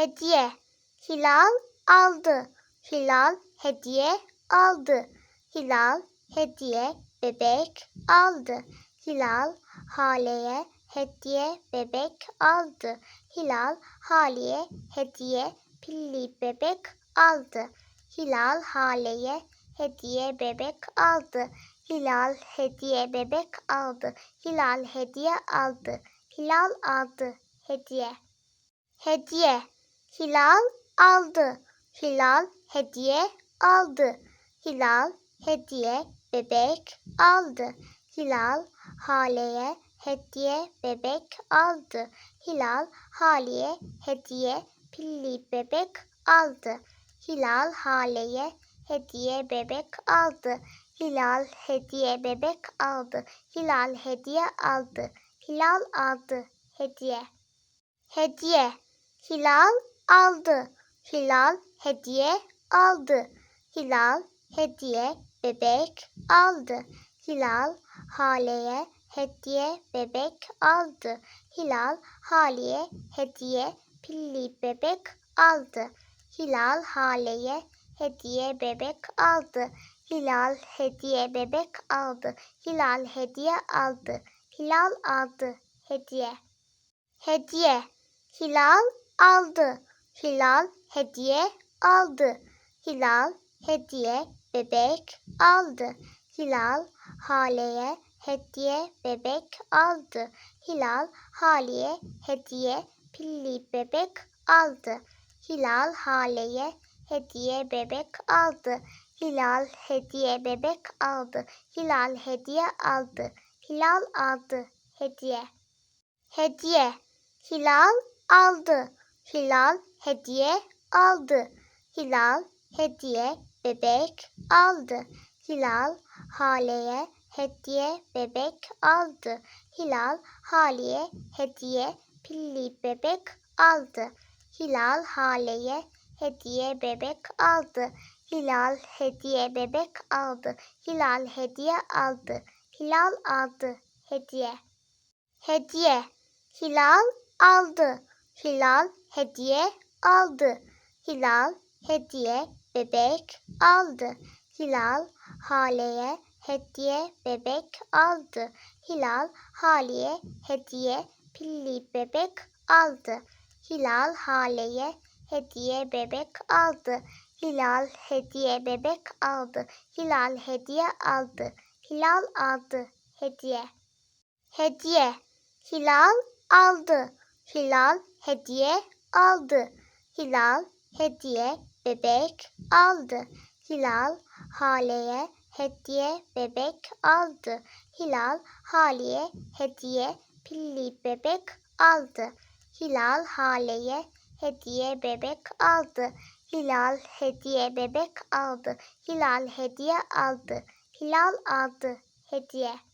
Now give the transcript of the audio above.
hediye. Hilal aldı. Hilal hediye aldı. Hilal hediye bebek aldı. Hilal Hale'ye hediye bebek aldı. Hilal Hale'ye hediye pilli bebek aldı. Hilal Hale'ye hediye bebek aldı. Hilal hediye bebek aldı. Hilal hediye aldı. Hilal aldı hediye. Hediye. Hilal aldı. Hilal hediye aldı. Hilal hediye bebek aldı. Hilal Hale'ye hediye bebek aldı. Hilal Hale'ye hediye pilli bebek aldı. Hilal Hale'ye hediye bebek aldı. Hilal hediye bebek aldı. Hilal hediye aldı. Hilal aldı hediye. Hediye. Hilal aldı. Hilal hediye aldı. Hilal hediye bebek aldı. Hilal Hale'ye hediye bebek aldı. Hilal Hale'ye hediye pilli bebek aldı. Hilal Hale'ye hediye bebek aldı. Hilal hediye bebek aldı. Hilal hediye aldı. Hilal aldı hediye. Hediye. Hilal aldı. Hilal hediye aldı. Hilal hediye bebek aldı. Hilal Hale'ye hediye bebek aldı. Hilal Hale'ye hediye pilli bebek aldı. Hilal Hale'ye hediye bebek aldı. Hilal hediye bebek aldı. Hilal hediye aldı. Hilal aldı hediye. Hediye. Hilal aldı. Hilal hediye aldı. Hilal hediye bebek aldı. Hilal Hale'ye hediye bebek aldı. Hilal Hale'ye hediye pilli bebek aldı. Hilal Hale'ye hediye bebek aldı. Hilal hediye bebek aldı. Hilal hediye aldı. Hilal aldı hediye. Hediye. Hilal aldı. Hilal hediye aldı. Hilal hediye bebek aldı. Hilal Hale'ye hediye bebek aldı. Hilal Hale'ye hediye pilli bebek aldı. Hilal Hale'ye hediye bebek aldı. Hilal hediye bebek aldı. Hilal hediye aldı. Hilal aldı hediye. Hediye. Hilal aldı. Hilal hediye aldı. Hilal hediye bebek aldı. Hilal Hale'ye hediye bebek aldı. Hilal Hale'ye hediye pilli bebek aldı. Hilal Hale'ye hediye bebek aldı. Hilal hediye bebek aldı. Hilal hediye aldı. Hilal aldı hediye.